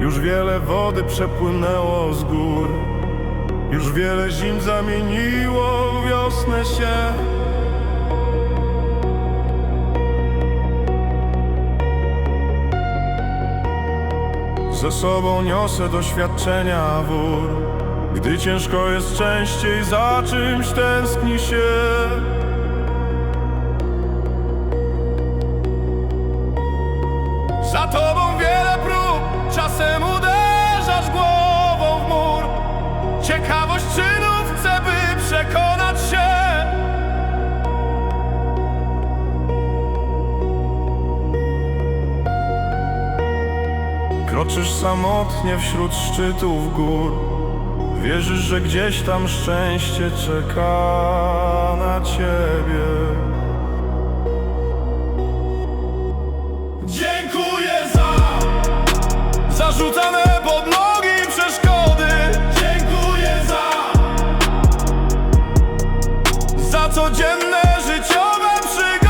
Już wiele wody przepłynęło z gór. Już wiele zim zamieniło wiosnę się. Ze sobą niosę doświadczenia wór. Gdy ciężko jest częściej za czymś tęskni się. Za tobą czasem uderzasz głową w mur. Ciekawość czynów chce, by przekonać się. Kroczysz samotnie wśród szczytów gór. Wierzysz, że gdzieś tam szczęście czeka na ciebie codzienne życiowe przygody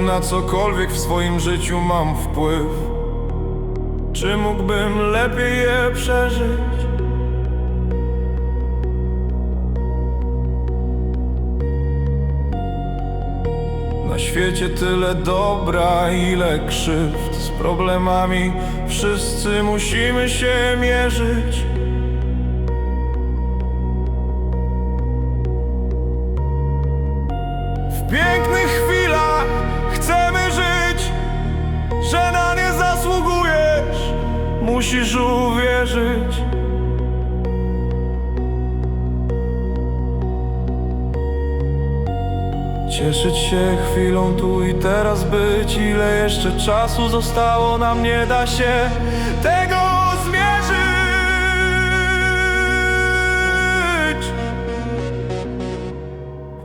Na cokolwiek w swoim życiu mam wpływ? Czy mógłbym lepiej je przeżyć? Na świecie tyle dobra, ile krzywd Z problemami wszyscy musimy się mierzyć musisz uwierzyć. Cieszyć się chwilą tu i teraz być, ile jeszcze czasu zostało nam, nie da się tego zmierzyć.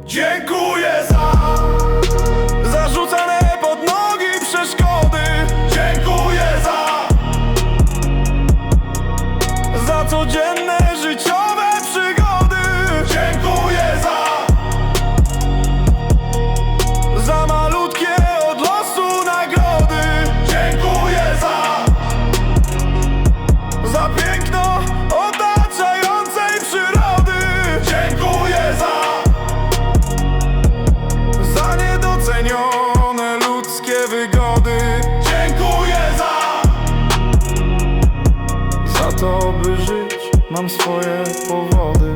Dziękuję za mam swoje powody.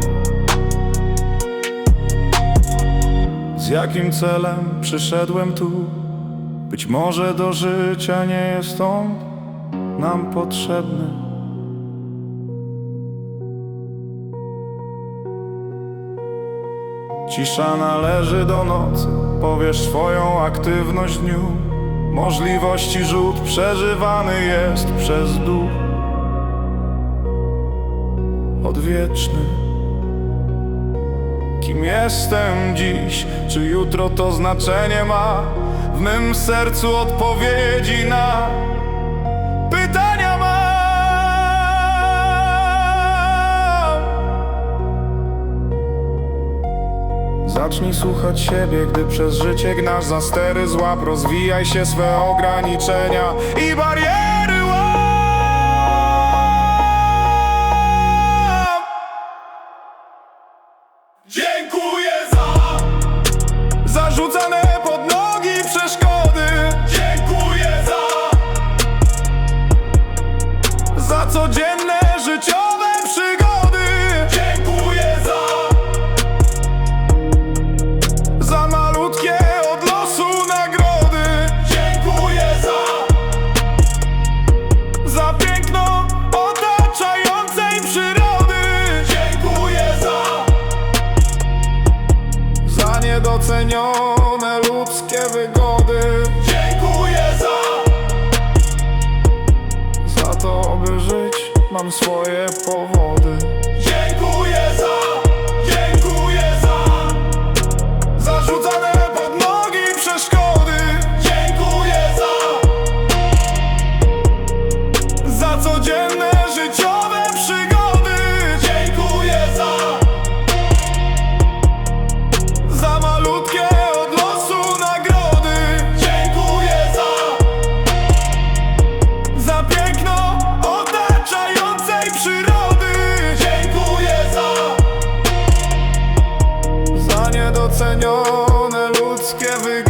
Z jakim celem przyszedłem tu? Być może do życia nie jest on nam potrzebny. Cisza należy do nocy, powiesz swoją aktywność dniu. Możliwości rzut przeżywany jest przez duch Odwieczny. Kim jestem dziś, czy jutro to znaczenie ma W mym sercu odpowiedzi na pytania mam? Zacznij słuchać siebie, gdy przez życie gnasz za stery złap Rozwijaj się swe ograniczenia i Niedocenione ludzkie wygody. Dziękuję za Za to by żyć mam swoje powody. niedocenione ludzkie wygory